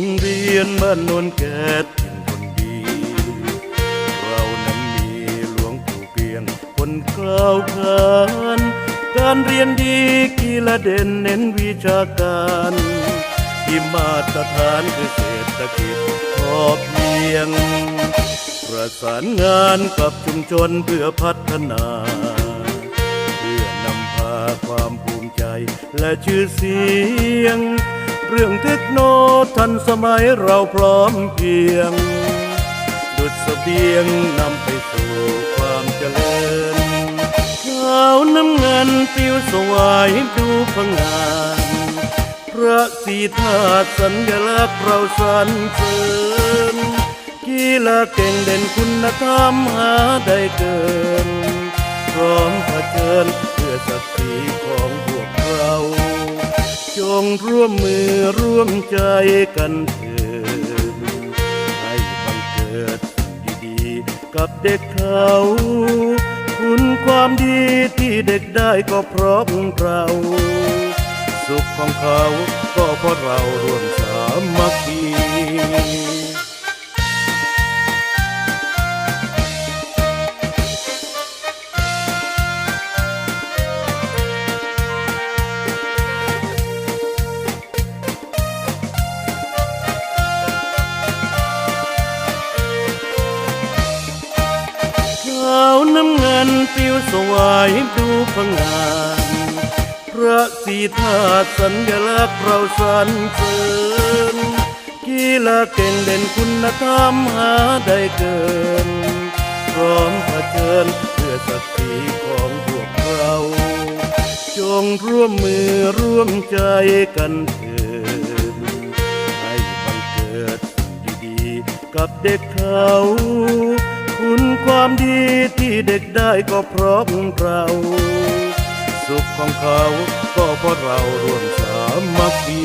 งเรียนบ้านโนนแก่ถิ่นคนดี เรานั้นมีหลวงปู่เพียงคนกล่าวขานการเรียนดีกีฬาเด่นเน้นวิชาการ ที่มาตรฐานคือเศรษฐกิจพอเพียง ประสานงานกับชุมชนเพื่อพัฒนาเพื่อนำพาความภูมิใจและชื่อเสียง เรื่องเทคโนทันสมัยเราพร้อมเพียง ดุดสเสบียงนำไปสู่ความเจริญขาวน้ำเงินปิวสวายดูพงานพระสีธาตุสัญลักษณ์เราสรรเสริญกีฬาเก่งเด่นคุณธรรมหาได้เกิน พร้อมเผชิญเพื่อศักดิ์ศรีของพวก จงร่วมมือร่วมใจกันเถิดให้บังเกิดสิ่งดีๆ กับเด็กเขาคุณความดีที่เด็กได้ก็เพราะเรา สุขของเขาก็เพราะเราร่วมสามัคาวน้ำเงินปิวสวายดูพงานพระสีธาตุสัญลักษณ์เราสรรเสริญกีฬาเก่งเด่นคุณธรรมหาได้เกิน พร้อมเผชิญเพื่อศักดิ์ศรีของพวกเรา จงร่วมมือร่วมใจกันเถิดให้บังเกิดสิ่งดีๆกับเด็กเขา ความดีที่เด็กได้ก็เพราะเรา สุขของเขาก็เพราะเราร่วมสามัคคี